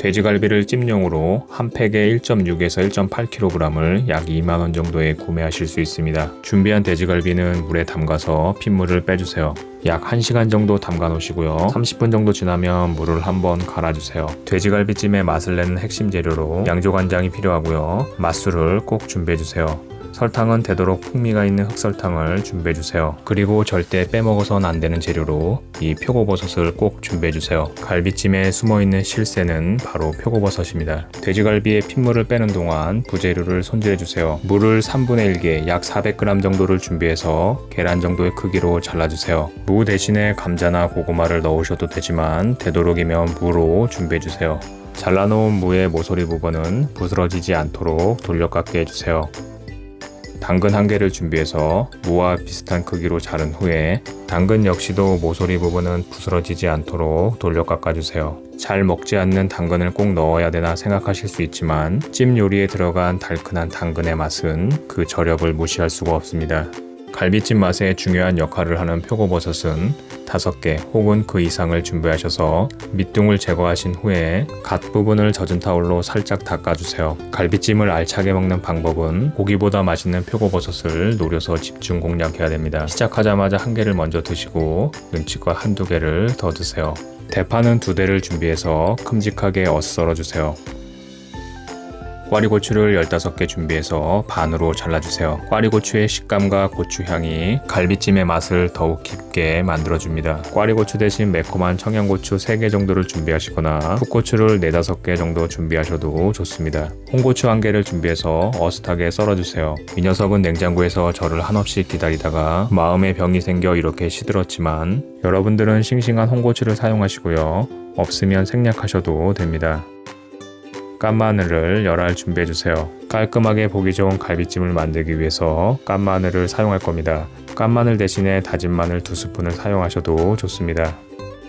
돼지갈비를 찜용으로 한 팩에 1.6에서 1.8kg을 약 2만원 정도에 구매하실 수 있습니다. 준비한 돼지갈비는 물에 담가서 핏물을 빼주세요. 약 1시간 정도 담가 놓으시고요. 30분 정도 지나면 물을 한번 갈아주세요. 돼지갈비찜의 맛을 내는 핵심 재료로 양조간장이 필요하고요. 맛술을 꼭 준비해주세요. 설탕은 되도록 풍미가 있는 흑설탕을 준비해 주세요. 그리고 절대 빼먹어선 안 되는 재료로 이 표고버섯을 꼭 준비해 주세요. 갈비찜에 숨어 있는 실세는 바로 표고버섯입니다. 돼지갈비의 핏물을 빼는 동안 부재료를 손질해 주세요. 물을 3분의 1개 약 400g 정도를 준비해서 계란 정도의 크기로 잘라 주세요. 무 대신에 감자나 고구마를 넣으셔도 되지만 되도록이면 무로 준비해 주세요. 잘라놓은 무의 모서리 부분은 부스러지지 않도록 돌려깎게 해주세요. 당근 한 개를 준비해서 무와 비슷한 크기로 자른 후에 당근 역시도 모서리 부분은 부스러지지 않도록 돌려 깎아주세요. 잘 먹지 않는 당근을 꼭 넣어야 되나 생각하실 수 있지만 찜 요리에 들어간 달큰한 당근의 맛은 그 저력을 무시할 수가 없습니다. 갈비찜 맛에 중요한 역할을 하는 표고버섯은 5개 혹은 그 이상을 준비하셔서 밑둥을 제거하신 후에 갓 부분을 젖은 타올로 살짝 닦아주세요. 갈비찜을 알차게 먹는 방법은 고기보다 맛있는 표고버섯을 노려서 집중 공략해야 됩니다. 시작하자마자 한 개를 먼저 드시고 눈치껏 한두 개를 더 드세요. 대파는 두 대를 준비해서 큼직하게 어슷 썰어 주세요. 꽈리고추를 15개 준비해서 반으로 잘라주세요. 꽈리고추의 식감과 고추향이 갈비찜의 맛을 더욱 깊게 만들어줍니다. 꽈리고추 대신 매콤한 청양고추 3개 정도를 준비하시거나 풋고추를 4, 5개 정도 준비하셔도 좋습니다. 홍고추 1개를 준비해서 어슷하게 썰어주세요. 이 녀석은 냉장고에서 저를 한없이 기다리다가 마음의 병이 생겨 이렇게 시들었지만 여러분들은 싱싱한 홍고추를 사용하시고요. 없으면 생략하셔도 됩니다. 깐 마늘을 열알 준비해 주세요. 깔끔하게 보기 좋은 갈비찜을 만들기 위해서 깐 마늘을 사용할 겁니다. 깐 마늘 대신에 다진 마늘 두 스푼을 사용하셔도 좋습니다.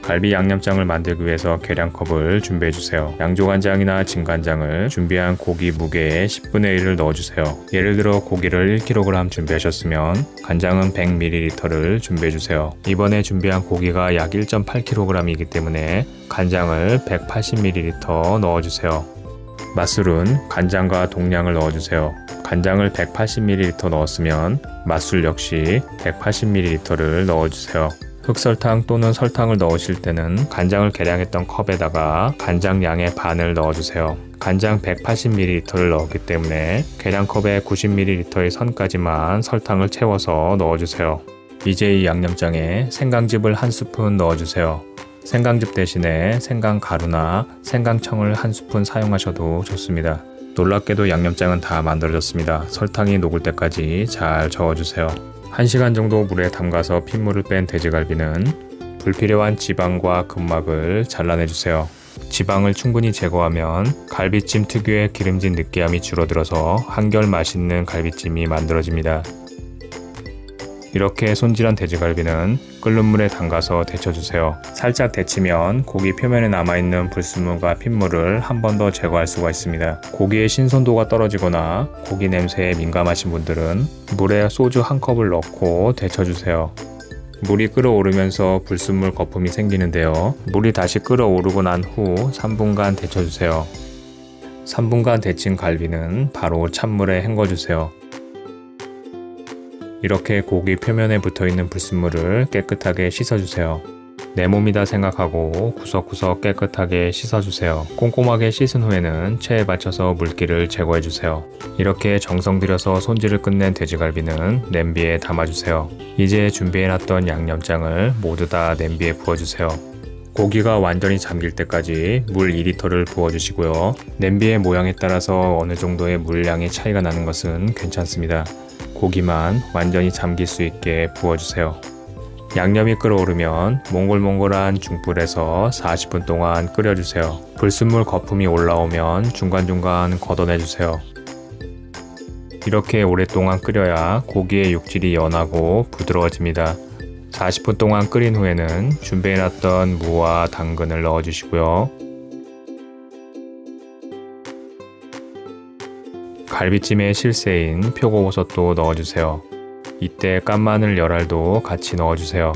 갈비 양념장을 만들기 위해서 계량컵을 준비해 주세요. 양조간장이나 진간장을 준비한 고기 무게에 10분의 1을 넣어 주세요. 예를 들어 고기를 1kg 준비하셨으면 간장은 100ml를 준비해 주세요. 이번에 준비한 고기가 약 1.8kg이기 때문에 간장을 180ml 넣어 주세요. 맛술은 간장과 동량을 넣어주세요. 간장을 180ml 넣었으면 맛술 역시 180ml를 넣어주세요. 흑설탕 또는 설탕을 넣으실 때는 간장을 계량했던 컵에다가 간장 양의 반을 넣어주세요. 간장 180ml를 넣었기 때문에 계량컵에 90ml의 선까지만 설탕을 채워서 넣어주세요. 이제 이 양념장에 생강즙을 한 스푼 넣어주세요. 생강즙 대신에 생강 가루나 생강청을 한 스푼 사용하셔도 좋습니다. 놀랍게도 양념장은 다 만들어졌습니다. 설탕이 녹을 때까지 잘 저어주세요. 1시간 정도 물에 담가서 핏물을 뺀 돼지갈비는 불필요한 지방과 근막을 잘라내주세요. 지방을 충분히 제거하면 갈비찜 특유의 기름진 느끼함이 줄어들어서 한결 맛있는 갈비찜이 만들어집니다. 이렇게 손질한 돼지갈비는 끓는 물에 담가서 데쳐주세요. 살짝 데치면 고기 표면에 남아있는 불순물과 핏물을 한 번 더 제거할 수가 있습니다. 고기의 신선도가 떨어지거나 고기 냄새에 민감하신 분들은 물에 소주 한 컵을 넣고 데쳐주세요. 물이 끓어오르면서 불순물 거품이 생기는데요. 물이 다시 끓어오르고 난 후 3분간 데쳐주세요. 3분간 데친 갈비는 바로 찬물에 헹궈주세요. 이렇게 고기 표면에 붙어 있는 불순물을 깨끗하게 씻어주세요. 내 몸이다 생각하고 구석구석 깨끗하게 씻어주세요. 꼼꼼하게 씻은 후에는 체에 받쳐서 물기를 제거해주세요. 이렇게 정성 들여서 손질을 끝낸 돼지갈비는 냄비에 담아주세요. 이제 준비해놨던 양념장을 모두 다 냄비에 부어주세요. 고기가 완전히 잠길 때까지 물 2리터를 부어주시고요. 냄비의 모양에 따라서 어느 정도의 물량의 차이가 나는 것은 괜찮습니다. 고기만 완전히 잠길 수 있게 부어주세요. 양념이 끓어오르면 몽골몽골한 중불에서 40분 동안 끓여주세요. 불순물 거품이 올라오면 중간중간 걷어내주세요. 이렇게 오랫동안 끓여야 고기의 육질이 연하고 부드러워집니다. 40분 동안 끓인 후에는 준비해놨던 무와 당근을 넣어주시고요. 갈비찜의 실세인 표고버섯도 넣어주세요. 이때 깐마늘 열알도 같이 넣어주세요.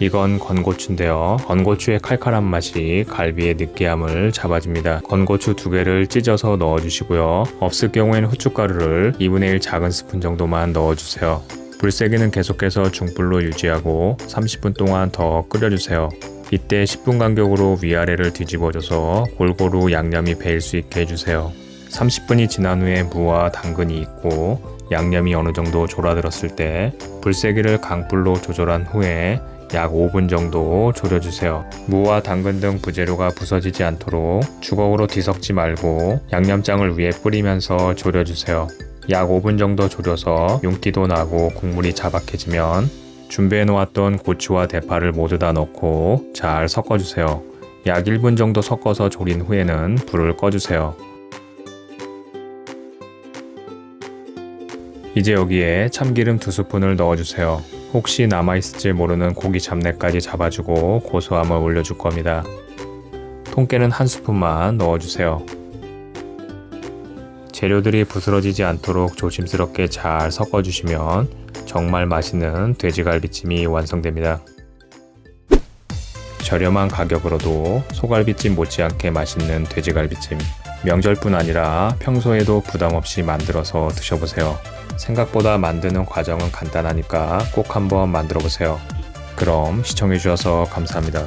이건 건고추인데요. 건고추의 칼칼한 맛이 갈비의 느끼함을 잡아줍니다. 건고추 두 개를 찢어서 넣어주시고요. 없을 경우에는 후춧가루를 2분의 1 작은 스푼 정도만 넣어주세요. 불 세기는 계속해서 중불로 유지하고 30분 동안 더 끓여주세요. 이때 10분 간격으로 위아래를 뒤집어줘서 골고루 양념이 배일 수 있게 해주세요. 30분이 지난 후에 무와 당근이 익고 양념이 어느 정도 졸아들었을 때 불세기를 강불로 조절한 후에 약 5분 정도 졸여주세요. 무와 당근 등 부재료가 부서지지 않도록 주걱으로 뒤섞지 말고 양념장을 위에 뿌리면서 졸여주세요. 약 5분 정도 졸여서 윤기도 나고 국물이 자박해지면 준비해 놓았던 고추와 대파를 모두 다 넣고 잘 섞어주세요. 약 1분 정도 섞어서 졸인 후에는 불을 꺼주세요. 이제 여기에 참기름 두 스푼을 넣어주세요. 혹시 남아있을지 모르는 고기 잡내까지 잡아주고 고소함을 올려줄 겁니다. 통깨는 한 스푼만 넣어주세요. 재료들이 부스러지지 않도록 조심스럽게 잘 섞어주시면 정말 맛있는 돼지갈비찜이 완성됩니다. 저렴한 가격으로도 소갈비찜 못지않게 맛있는 돼지갈비찜. 명절뿐 아니라 평소에도 부담 없이 만들어서 드셔보세요. 생각보다 만드는 과정은 간단하니까 꼭 한번 만들어 보세요. 그럼 시청해주셔서 감사합니다.